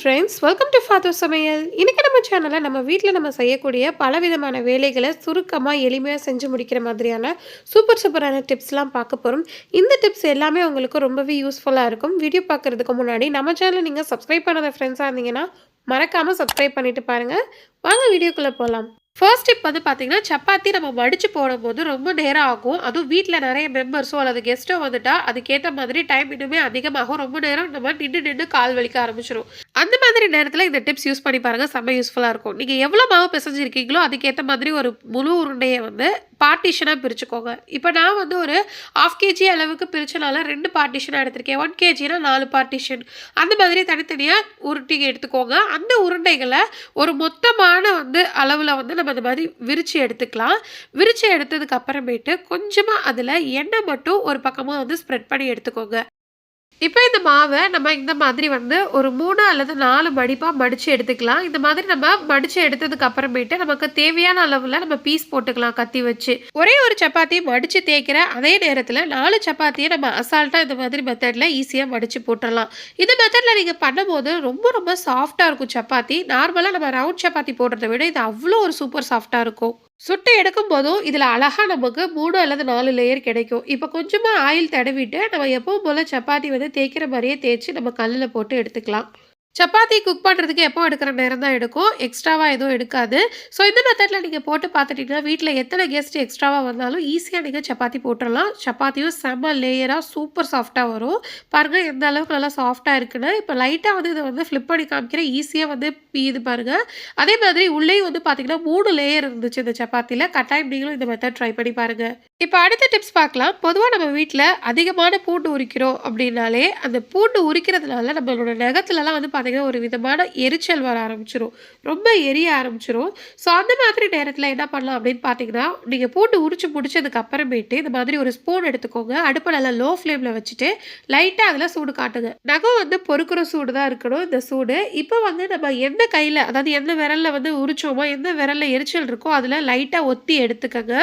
Friends welcome to father சமையல் இன்றைக்கி நம்ம சேனலில் நம்ம வீட்டில் நம்ம செய்யக்கூடிய பலவிதமான வேலைகளை சுருக்கமாக எளிமையாக செஞ்சு முடிக்கிற மாதிரியான சூப்பர் சூப்பரான டிப்ஸ்லாம் பார்க்க போகிறோம் இந்த டிப்ஸ் எல்லாமே உங்களுக்கு ரொம்பவே யூஸ்ஃபுல்லாக இருக்கும். வீடியோ பார்க்குறதுக்கு முன்னாடி நம்ம சேனலை நீங்கள் சப்ஸ்கிரைப் பண்ணாத ஃப்ரெண்ட்ஸாக இருந்தீங்கன்னா மறக்காமல் சப்ஸ்கிரைப் பண்ணிட்டு பாருங்கள் வாங்க வீடியோக்குள்ளே போகலாம் ஃபர்ஸ்ட் டிப் வந்து பார்த்தீங்கன்னா சப்பாத்தி நம்ம மடித்து போடும்போது ரொம்ப நேரம் ஆகும். அதுவும் வீட்டில் நிறைய மெம்பர்ஸோ அல்லது கெஸ்ட்டோ வந்துட்டால் அதுக்கேற்ற மாதிரி டைம் இன்னுமே அதிகமாகும். ரொம்ப நேரம் நம்ம நின்று நின்று கால் வலிக்க ஆரம்பிச்சிடும் அந்த மாதிரி நேரத்தில் இந்த டிப்ஸ் யூஸ் பண்ணி பாருங்கள் செம்ம யூஸ்ஃபுல்லாக இருக்கும். நீங்கள் எவ்வளோ மாவு பிசைஞ்சிருக்கீங்களோ அதுக்கேற்ற மாதிரி ஒரு முழு உருண்டையை வந்து பார்ட்டிஷனாக பிரிச்சுக்கோங்க. இப்போ நான் வந்து ஒரு ஆஃப் கேஜி அளவுக்கு பிரிச்சனால ரெண்டு பார்ட்டிஷனாக எடுத்திருக்கேன். ஒன் கேஜினா நாலு பார்ட்டிஷன் அந்த மாதிரி தனித்தனியாக உருட்டி எடுத்துக்கோங்க. அந்த உருண்டைகளை ஒரு மொத்தமான வந்து அளவில் வந்து நம்ம இந்த மாதிரி விரித்து எடுத்துக்கலாம். விரித்து எடுத்ததுக்கு அப்புறமேட்டு கொஞ்சமாக அதில் எண்ணெய் மட்டும் ஒரு பக்கமாக வந்து ஸ்ப்ரெட் பண்ணி எடுத்துக்கோங்க. இப்போ இந்த மாவை நம்ம இந்த மாதிரி வந்து ஒரு மூணு அல்லது நாலு மடிப்பாக மடித்து எடுத்துக்கலாம். இந்த மாதிரி நம்ம மடித்து எடுத்ததுக்கு அப்புறமேட்டு நமக்கு தேவையான அளவில் நம்ம பீஸ் போட்டுக்கலாம் கத்தி வச்சு. ஒரே ஒரு சப்பாத்தி மடித்து தேய்க்கிற அதே நேரத்தில் நாலு சப்பாத்தியை நம்ம அசால்ட்டாக இந்த மாதிரி மெத்தடில் ஈஸியாக மடித்து போட்டுடலாம். இந்த மெத்தடில் நீங்கள் பண்ணும்போது ரொம்ப ரொம்ப சாஃப்டாக இருக்கும் சப்பாத்தி. நார்மலாக நம்ம ரவுண்ட் சப்பாத்தி போடுறத விட இது அவ்வளோ ஒரு சூப்பர் சாஃப்டாக இருக்கும். சுட்டு எடுக்கும் போதும் இதில் அழகாக நமக்கு மூணு அல்லது நாலு லேயர் கிடைக்கும். இப்போ கொஞ்சமாக ஆயில் தடவிட்டு நம்ம எப்பவும் போல் சப்பாத்தி வந்து தேய்க்கிற மாதிரியே தேய்ச்சி நம்ம கல்லில் போட்டு எடுத்துக்கலாம். சப்பாத்தி குக் பண்ணுறதுக்கு எப்போ எடுக்கிற நேரம் தான் எடுக்கும். எக்ஸ்ட்ராவாக எதுவும் எடுக்காது. ஸோ இந்த மெத்தடில் நீங்கள் போட்டு பார்த்துட்டிங்கன்னா வீட்டில் எத்தனை கெஸ்ட் எக்ஸ்ட்ராவாக வந்தாலும் ஈஸியாக நீங்கள் சப்பாத்தி போட்டுடலாம். சப்பாத்தியும் செம்ம லேயராக சூப்பர் சாஃப்டாக வரும். பாருங்கள் எந்த அளவுக்கு நல்லா சாஃப்டாக இருக்குன்னு. இப்போ லைட்டாக வந்து இதை வந்து ஃப்ளிப் பண்ணி காமிக்கிறேன். ஈஸியாக வந்து பீது பாருங்கள் அதே மாதிரி உள்ளேயும் வந்து பார்த்தீங்கன்னா மூணு லேயர் இருந்துச்சு இந்த சப்பாத்தியில் கட்டாயம் நீங்களும் இந்த மெத்தட் ட்ரை பண்ணி பாருங்கள் இப்போ அடுத்த டிப்ஸ் பார்க்கலாம். பொதுவாக நம்ம வீட்டில் அதிகமான பூண்டு உரிக்கிறோம் அப்படின்னாலே அந்த பூண்டு உரிக்கிறதுனால நம்மளோட நகத்துலலாம் வந்து பார்த்தீங்கன்னா ஒரு விதமான எரிச்சல் வர ஆரம்பிச்சிடும் ரொம்ப எரிய ஆரம்பிச்சிடும் ஸோ அந்த மாதிரி நேரத்தில் என்ன பண்ணலாம் அப்படின்னு பார்த்தீங்கன்னா நீங்கள் பூண்டு உரிச்சு முடிச்சதுக்கு அப்புறமேட்டு இந்த மாதிரி ஒரு ஸ்பூன் எடுத்துக்கோங்க. அடுப்பு நல்லா லோ ஃப்ளேமில் வச்சுட்டு லைட்டாக அதில் சூடு காட்டுங்க. நகம் வந்து பொறுக்கிற சூடு தான் இருக்கணும். இந்த சூடு. இப்போ வந்து நம்ம எந்த கையில் அதாவது எந்த விரலில் வந்து உரிச்சோமோ எந்த விரலில் எரிச்சல் இருக்கோ அதில் லைட்டாக ஒத்தி எடுத்துக்கங்க.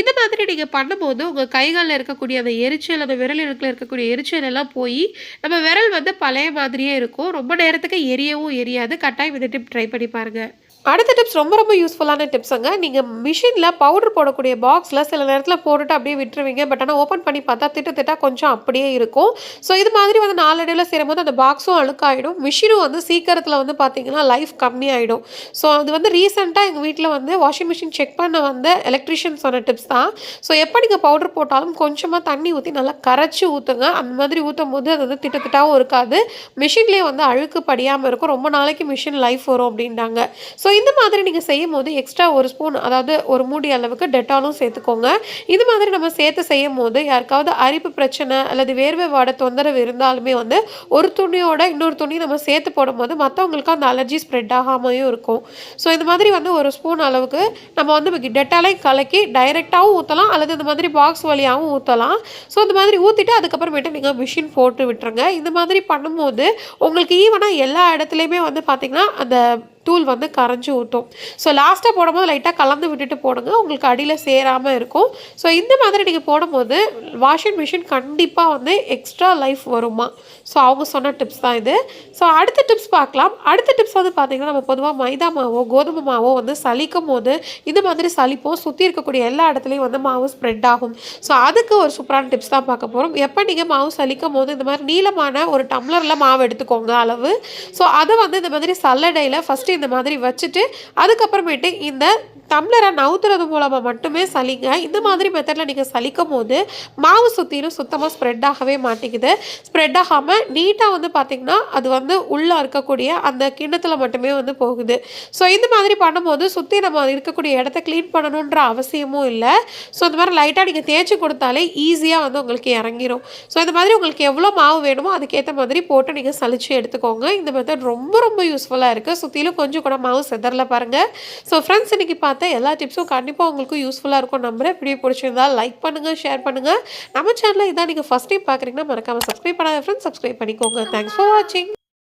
இந்த மாதிரி நீங்கள் பண்ணும்போது உங்கள் கைகளில் இருக்கக்கூடிய அந்த எரிச்சல் அந்த விரல் இருக்குல இருக்கக்கூடிய எரிச்சல் எல்லாம் போய் நம்ம விரல் வந்து பழைய மாதிரியே இருக்கும். ரொம்ப நேரத்துக்கு எரியவும் எரியாது. கட்டாயம் இந்த ட்ரை பண்ணி பாருங்கள் அடுத்த டிப்ஸ் ரொம்ப ரொம்ப யூஸ்ஃபுல்லான டிப்ஸுங்க நீங்கள் மிஷினில் பவுடர் போடக்கூடிய பாக்ஸில் சில நேரத்தில் போட்டுட்டு அப்படியே விட்டுருவீங்க. பட் ஆனால் ஓப்பன் பண்ணி பார்த்தா திட்டு திட்டா கொஞ்சம் அப்படியே இருக்கும். ஸோ இது மாதிரி வந்து நாளடைவில் சேரும்போது அந்த பாக்ஸும் அழுக்காயிடும். மிஷினும் வந்து சீக்கிரத்தில் வந்து பார்த்தீங்கன்னா லைஃப் கம்மியாயிடும். ஸோ அது வந்து ரீசெண்டாக எங்கள் வீட்டில் வந்து வாஷிங் மிஷின் செக் பண்ண வந்த எலக்ட்ரிஷியன் சொன்ன டிப்ஸ் தான். ஸோ எப்போ நீங்கள் பவுடர் போட்டாலும் கொஞ்சமாக தண்ணி ஊற்றி நல்லா கரைச்சி ஊற்றுங்க அந்த மாதிரி ஊற்றும் போது அது வந்து திட்டு திட்டாவும் இருக்காது. மிஷின்லேயே வந்து அழுக்கு படியாமல் இருக்கும். ரொம்ப நாளைக்கு மிஷின் லைஃப் வரும் அப்படின்றாங்க. ஸோ இந்த மாதிரி நீங்கள் செய்யும் போது எக்ஸ்ட்ரா ஒரு ஸ்பூன் அதாவது ஒரு மூடி அளவுக்கு டெட்டாலும் சேர்த்துக்கோங்க. இது மாதிரி நம்ம சேர்த்து செய்யும் போது யாருக்காவது அரிப்பு பிரச்சனை அல்லது வேர்வை வாட தொந்தரவு இருந்தாலுமே வந்து ஒரு துணியோட இன்னொரு துணி நம்ம சேர்த்து போடும்போது மற்றவங்களுக்கு அந்த அலர்ஜி ஸ்ப்ரெட் ஆகாமையும் இருக்கும். ஸோ இந்த மாதிரி வந்து ஒரு ஸ்பூன் அளவுக்கு நம்ம வந்து டெட்டாலையும் கலக்கி டைரெக்டாகவும் ஊற்றலாம் அல்லது இந்த மாதிரி பாக்ஸ் வழியாகவும் ஊற்றலாம் ஸோ இந்த மாதிரி ஊற்றிட்டு அதுக்கப்புறமேட்டு நீங்கள் மிஷின் போட்டு விட்டுருங்க. இந்த மாதிரி பண்ணும்போது உங்களுக்கு ஈவனாக எல்லா இடத்துலையுமே வந்து பார்த்திங்கன்னா அந்த தூள் வந்து கரைஞ்சி ஊட்டும். ஸோ லாஸ்ட்டாக போடும்போது லைட்டாக கலந்து விட்டுட்டு போடுங்க. உங்களுக்கு அடியில் சேராமல் இருக்கும். ஸோ இந்த மாதிரி நீங்கள் போடும்போது வாஷிங் மிஷின் கண்டிப்பாக வந்து எக்ஸ்ட்ரா லைஃப் வருமா ஸோ அவங்க சொன்ன டிப்ஸ் தான் இது. ஸோ அடுத்த டிப்ஸ் பார்க்கலாம். அடுத்த டிப்ஸ் வந்து பார்த்திங்கன்னா நம்ம பொதுவாக மைதா மாவோ கோதுமை மாவோ வந்து சலிக்கும் போது இந்த மாதிரி சலிப்போம் சுற்றி இருக்கக்கூடிய எல்லா இடத்துலையும் வந்து மாவு ஸ்ப்ரெட் ஆகும். ஸோ அதுக்கு ஒரு சூப்பரான டிப்ஸ் தான் பார்க்க போகிறோம் எப்போ நீங்கள் மாவு சலிக்கும் போது இந்த மாதிரி நீளமான ஒரு டம்ளரில் மாவு எடுத்துக்கோங்க அளவு. ஸோ அதை வந்து இந்த மாதிரி சல்லடையில் ஃபஸ்ட்டு இந்த மாதிரி வச்சுட்டு அதுக்கப்புறமேட்டு இந்த டம்ளரை நவுத்துறது மூலமாக மட்டுமே சலிங்க இந்த மாதிரி மெத்தடில் நீங்கள் சலிக்கும் போது மாவு சுற்றிலும் சுத்தமாக ஸ்ப்ரெட் ஆகவே மாட்டேங்குது. ஸ்ப்ரெட் ஆகாமல் நீட்டாக வந்து பார்த்திங்கன்னா அது வந்து உள்ளே இருக்கக்கூடிய அந்த கிண்ணத்தில் மட்டுமே வந்து போகுது. ஸோ இந்த மாதிரி பண்ணும்போது சுற்றி நம்ம இருக்கக்கூடிய இடத்த க்ளீன் பண்ணணுன்ற அவசியமும் இல்லை. ஸோ இந்த மாதிரி லைட்டாக நீங்கள் தேய்ச்சி கொடுத்தாலே ஈஸியாக வந்து உங்களுக்கு இறங்கிரும். ஸோ இந்த மாதிரி உங்களுக்கு எவ்வளோ மாவு வேணுமோ அதுக்கேற்ற மாதிரி போட்டு நீங்கள் சளிச்சு எடுத்துக்கோங்க. இந்த மெத்தட் ரொம்ப ரொம்ப யூஸ்ஃபுல்லாக இருக்குது சுற்றிலும் கொஞ்சம் கூட மாவு செதறல பாருங்கள் ஸோ ஃப்ரெண்ட்ஸ் இன்றைக்கி பார்த்து எல்லா டிப்ஸும் கண்டிப்பாக உங்களுக்கு யூஸ்ஃபுல்லாக இருக்கும். நம்புறேன். வீடியோ பிடிச்சிருந்தா லைக் பண்ணுங்கள் ஷேர் பண்ணுங்கள் நம்ம சேனலில் இதான் நீங்கள் ஃபஸ்ட் டைம் பார்க்குறீங்கன்னா மறக்காமல் சப்ஸ்கிரைப் பண்ணாத ஃப்ரெண்ட்ஸ் சப்ஸ்கிரைப் பண்ணிக்கோங்க. தேங்க்ஸ் ஃபார் வாட்சிங்